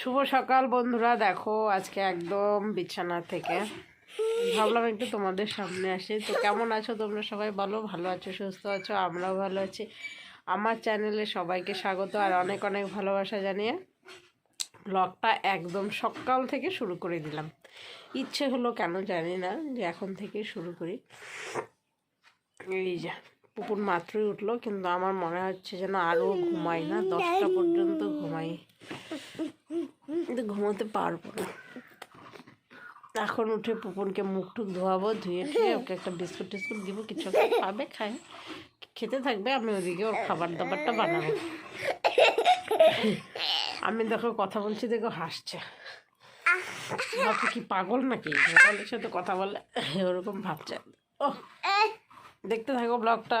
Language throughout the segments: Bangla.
শুভ সকাল বন্ধুরা, দেখো আজকে একদম বিছানা থেকে। ভাবলাম একটু তোমাদের সামনে আসি। তো কেমন আছো তোমরা সবাই বলো? ভালো আছো, সুস্থ আছো? আমরাও ভালো আছি। আমার চ্যানেলে সবাইকে স্বাগত আর অনেক অনেক ভালোবাসা জানিয়ে ব্লগটা একদম সকাল থেকে শুরু করে দিলাম। ইচ্ছে হলো কেন জানি না, যে এখন থেকে শুরু করি। এই যে, পুকুর মাত্রই উঠল, কিন্তু আমার মনে হচ্ছে যেন আরও ঘুমাই না, দশটা পর্যন্ত ঘুমাই। কিন্তু ঘুমোতে পারব না। এখন উঠে পুপনকে মুখ টুক ধোয়াবো, ধুয়ে টুয়ে ওকে একটা বিস্কুট টিস্কুট দিব, কিছু খাবে, খায়। খেতে থাকবে, আমি ওদিকে ওর খাবার দাবারটা বানাবো। আমি দেখো কথা বলছি, দেখো হাসছে। ভাবছে কি পাগল নাকি? মোবাইলের সাথে কথা বলে, ওরকম ভাবছে। ও দেখতে থাকো ব্লগটা।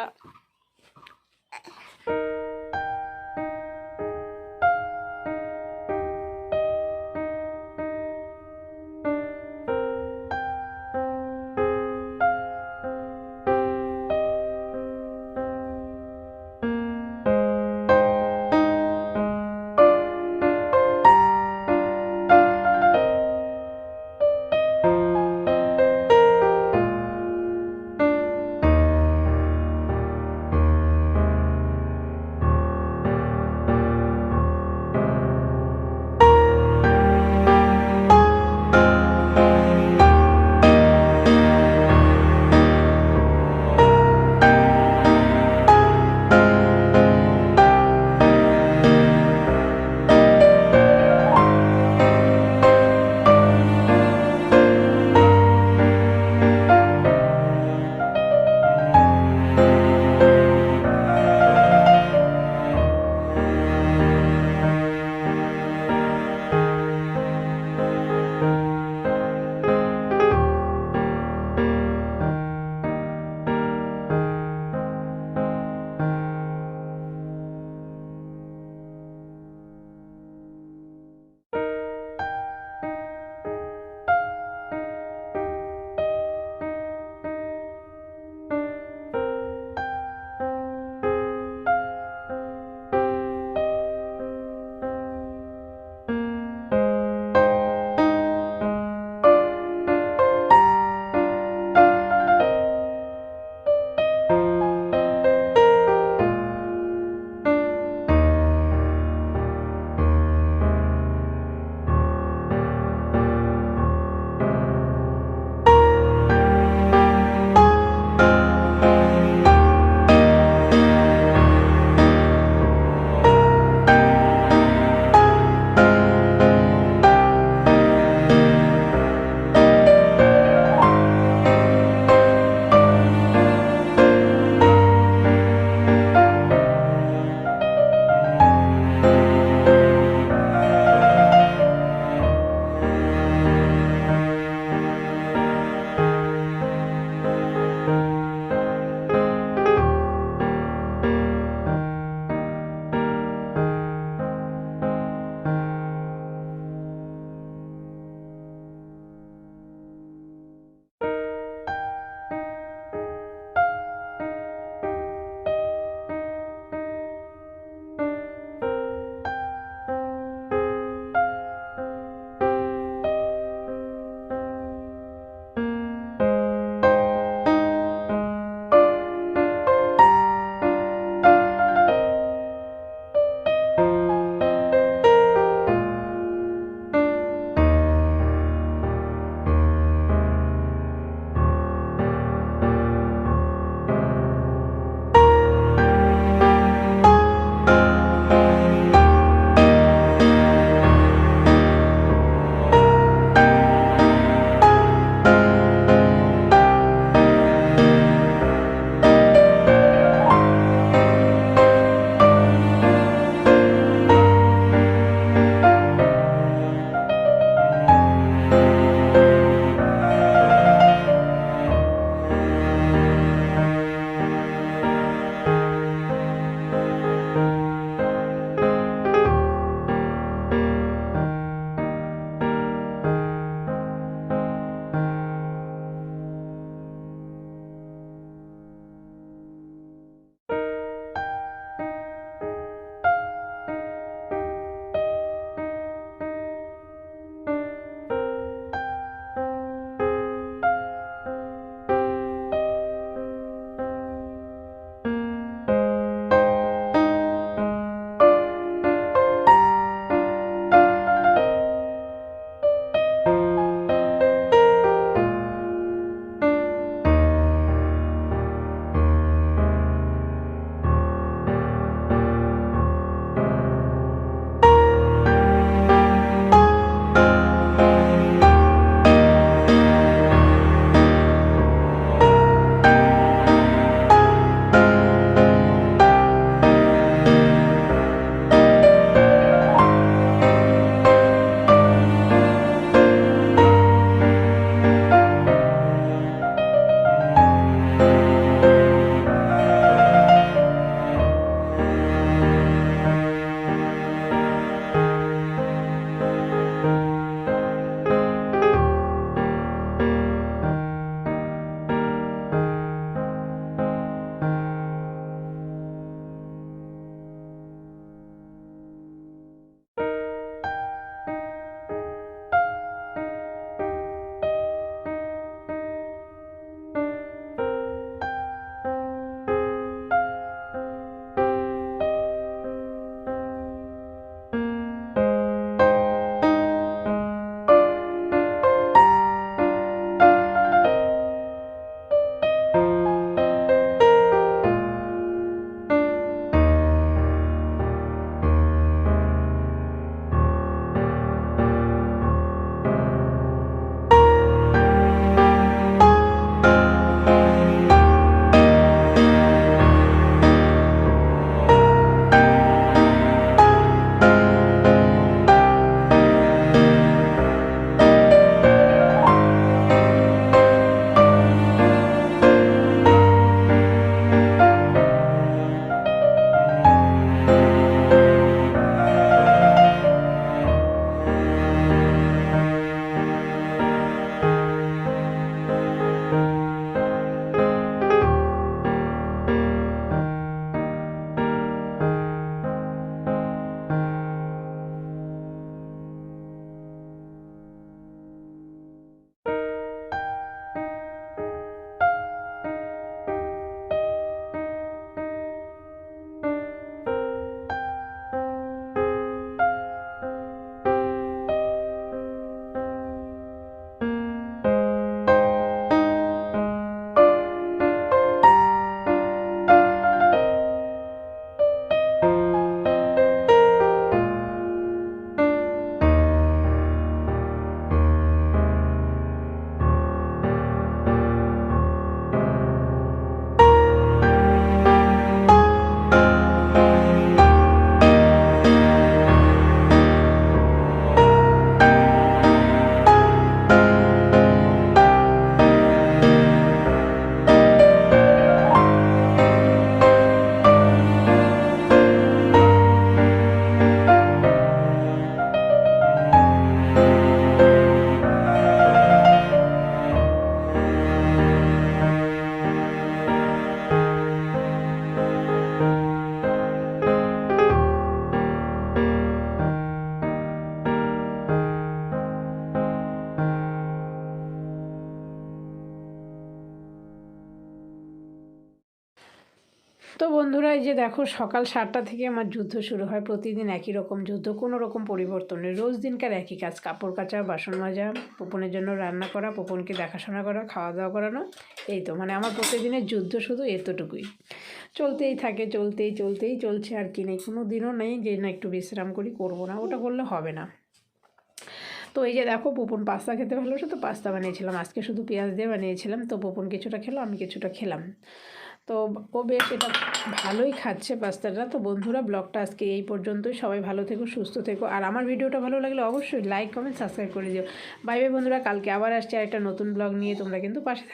তো বন্ধুরা, এই যে দেখো, সকাল সাতটা থেকে আমার যুদ্ধ শুরু হয়। প্রতিদিন একই রকম যুদ্ধ, কোনো রকম পরিবর্তন নেই। রোজ দিনকার একই কাজ, কাপড় কাচা, বাসন মাজা পোপনের জন্য রান্না করা পোপনকে দেখাশোনা করা খাওয়া দাওয়া করানো, এই তো। মানে আমার প্রতিদিনের যুদ্ধ শুধু এতটুকুই। চলতেই থাকে, চলতেই চলতেই চলছে, আর কি নেই। কোনো দিনও নেই যে না একটু বিশ্রাম করি, করব না, ওটা করলে হবে না। তো এই যে দেখো পুপন পাস্তা খেতে ভালোবাসে, তো পাস্তা বানিয়েছিলাম। আজকে শুধু পেঁয়াজ দিয়ে বানিয়েছিলাম। তো পুপন কিছুটা খেলো, আমি কিছুটা খেলাম। তো ও বেশ এটা ভালোই খাচ্ছে পাস্তাটা, তো বন্ধুরা ব্লগটা আজকে এই পর্যন্তই। সবাই ভালো থেকো, সুস্থ থেকো। আর আমার ভিডিওটা ভালো লাগলে অবশ্যই লাইক কমেন্ট সাবস্ক্রাইব করে দিও। বাই বাই বন্ধুরা, কালকে আবার আসছে আর একটা নতুন ব্লগ নিয়ে, তোমরা কিন্তু পাশে থাকবে